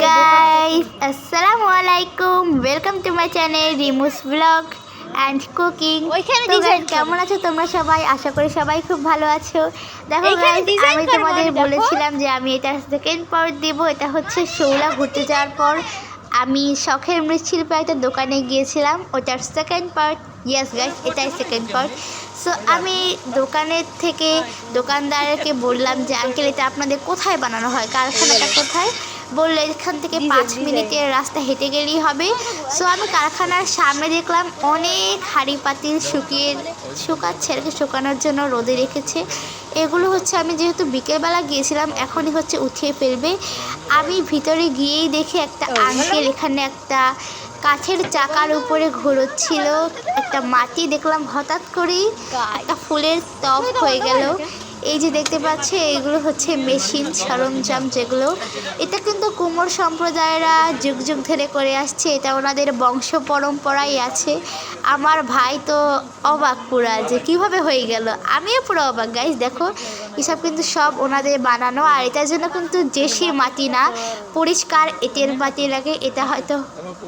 Guys আসসালামু আলাইকুম welcome to my channel Rimu's blog and cooking কেমন আছো তোমরা সবাই? আশা করি সবাই খুব ভালো আছো। দেখো আমি তোমাদের বলেছিলাম যে আমি এটা সেকেন্ড পার্ট দেব। এটা হচ্ছে শৌলা ঘুরতে যাওয়ার পর। আমি শখের মৃৎশিল্পে একটা দোকানে গিয়েছিলাম। ওটার সেকেন্ড পার্ট ইয়েস গাইস এটাই সেকেন্ড পার্ট সো আমি দোকানের থেকে দোকানদারকে বললাম যে আঙ্কেল এটা আপনাদের কোথায় বানানো হয়? কারখানাটা কোথায়? বলল এখান থেকে পাঁচ মিনিটের রাস্তা হেঁটে গেলেই হবে। সো আমি কারখানার সামনে দেখলাম অনেক হাঁড়ি পাতিল শুকিয়ে শুকাচ্ছে আর কি শুকানোর জন্য রোদে রেখেছে। এগুলো হচ্ছে আমি যেহেতু বিকেলবেলা গিয়েছিলাম এখনই হচ্ছে উঠিয়ে ফেলবে। আমি ভিতরে গিয়েই দেখি একটা আঙ্কেল এখানে একটা কাঠের চাকার উপরে ঘোরচ্ছিল। একটা মাটি দেখলাম হঠাৎ করেই। একটা ফুলের টপ হয়ে গেল। এই যে দেখতে পাচ্ছে, এগুলো হচ্ছে মেশিন সরঞ্জাম যেগুলো। এটা কিন্তু কুমোর সম্প্রদায়েরা যুগ যুগ ধরে করে আসছে, এটা ওনাদের বংশ পরম্পরাই আছে। আমার ভাই তো অবাক পুরা যে কীভাবে হয়ে গেল। আমিও পুরো অবাক গাইজ দেখো, এসব কিন্তু সব ওনাদের বানানো, আর এটার জন্য কিন্তু দেশি মাটি না, পরিষ্কার এঁটেল মাটি লাগে, এটা হয়তো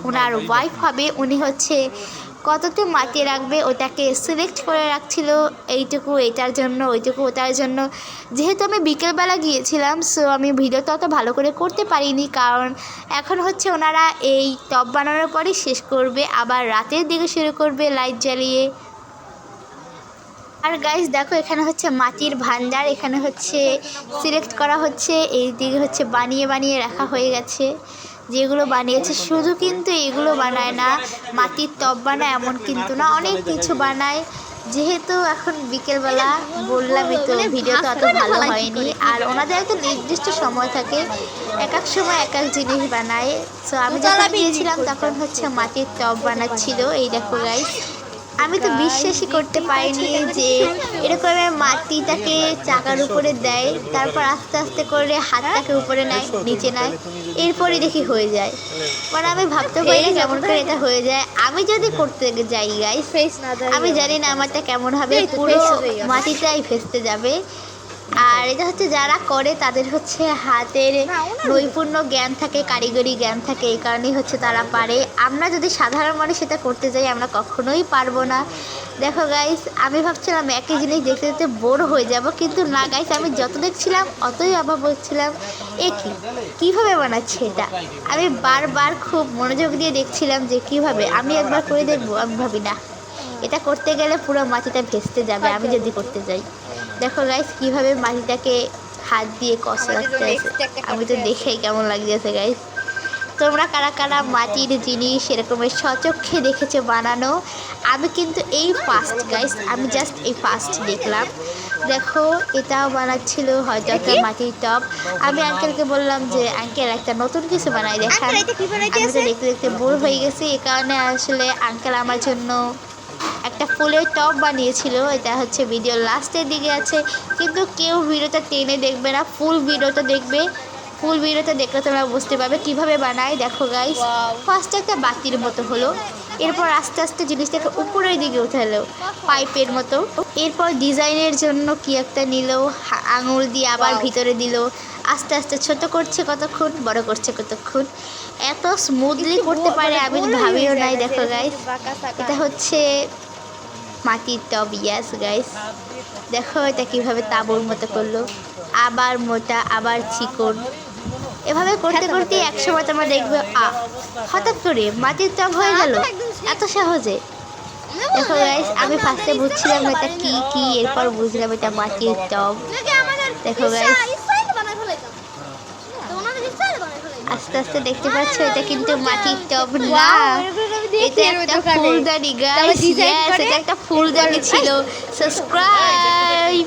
ওনার ওয়াইফ হবে, উনি হচ্ছে কতটা মাটি রাখবে, ওটাকে সিলেক্ট করে রাখছিল, এইটুকু এটার জন্য, ওইটুকু ওটার জন্য। যেহেতু আমি বিকেলবেলা গিয়েছিলাম সো আমি ভিডিওটা অত ভালো করে করতে পারিনি, কারণ এখন হচ্ছে ওনারা এই টপ বানানোর পরেই শেষ করবে, আবার রাতের দিকে শুরু করবে লাইট জ্বালিয়ে। আর গাইস দেখো এখানে হচ্ছে মাটির ভান্ডার, এখানে হচ্ছে সিলেক্ট করা হচ্ছে এই দিকে হচ্ছে বানিয়ে বানিয়ে রাখা হয়ে গেছে। যেগুলো বানিয়েছে, শুধু কিন্তু এগুলো বানায় না, মাটির টপ বানায়, এমন কিন্তু না, অনেক কিছু বানায়। যেহেতু এখন বিকেলবেলা বললামই তো ভিডিওটা অত ভালো হয়নি, আর ওনাদের একটা নির্দিষ্ট সময় থাকে, এক এক সময় এক এক জিনিস বানায়। তো আমি যখন গিয়েছিলাম, তখন হচ্ছে মাটির টপ বানাচ্ছিল, এই দেখো গাইস আমি তো বিশ্বাসই করতে পারিনি যে এরকম মাটিটাকে চাকার উপরে দেয় তারপর আস্তে আস্তে করে হাতটাকে উপরে নেয় নিচে নেয় এরপরে দেখি হয়ে যায়। মানে আমি ভাবতে পারি না কেমন করে এটা হয়ে যায়। আমি যদি করতে যাই গাই ফেস আমি জানি না আমারটা কেমন হবে পুরো। মাটিটাই ফেসতে যাবে। আর এটা হচ্ছে যারা করে তাদের হচ্ছে হাতের নৈপুণ্য জ্ঞান থাকে কারিগরি জ্ঞান থাকে এই কারণেই হচ্ছে তারা পারে। আমরা যদি সাধারণ মানুষ সেটা করতে যাই আমরা কখনোই পারব না। দেখো গাইস আমি ভাবছিলাম একই জিনিস দেখতে দেখতে বোর হয়ে যাব কিন্তু না গাইস আমি যত দেখছিলাম অতই অভাব হচ্ছিলাম। এ কি? কীভাবে বানাচ্ছে এটা? আমি বারবার খুব মনোযোগ দিয়ে দেখছিলাম যে কীভাবে। আমি একবার করে দেখব আমি ভাবি না। এটা করতে গেলে পুরো মাটিটা ভেস্তে যাবে আমি যদি করতে যাই। দেখো গাইস কীভাবে মাটিটাকে হাত দিয়ে কষলাচ্ছে আমি তো দেখেই কেমন লাগতেছে গাইস তোমরা কারা কারা মাটির জিনিস এরকমের সচক্ষে দেখেছ বানানো? আমি কিন্তু এই ফার্স্ট গাইস আমি জাস্ট এই ফার্স্ট দেখলাম। দেখো এটাও বানাচ্ছিল হয়তো একটা মাটির টপ আমি আঙ্কেলকে বললাম যে আঙ্কেল একটা নতুন কিছু বানাই দেখান। আমি তো দেখতে দেখতে বোর হয়ে গেছি। এই কারণে আসলে আঙ্কেল আমার জন্য একটা ফুলের টপ বানিয়েছিল এটা হচ্ছে ভিডিও লাস্টের দিকে আছে কিন্তু কেউ ভিডিওটা টেনে দেখবে না ফুল ভিডিওটা দেখবে ফুল ভিডিওটা দেখলে তোমরা বুঝতে পারবে কীভাবে বানায়। দেখো গাইস ফার্স্টে একটা বাতির মতো হলো এরপর আস্তে আস্তে জিনিসটাকে উপরের দিকে উঠালো পাইপের মতো। এরপর ডিজাইনের জন্য কি একটা নিল আঙুল দিয়ে আবার ভিতরে দিল আস্তে আস্তে ছোট করছে কতক্ষণ বড় করছে কতক্ষণ। এত স্মুথলি করতে পারে আমি তো ভাবিও নাই দেখো গাইস এটা হচ্ছে মাটির টব ইয়াস গাইস দেখো এটা কীভাবে তাবুর মতো করল। আবার মোটা আবার চিকন। এভাবে করতে করতে একসময় তোমরা দেখবে আ হঠাৎ করে মাটির টব হয়ে গেল। এত সহজে। দেখো গাইস আমি ফার্স্টে বুঝছিলাম এটা কি কি এরপর বুঝলাম এটা মাটির টব। দেখো গাইস আস্তে আস্তে দেখতে পাচ্ছ এটা কিন্তু মাটির টব না। এটা একটা ফুলদানি গাইস এটা একটা ফুলদানি ছিল। সাবস্ক্রাইব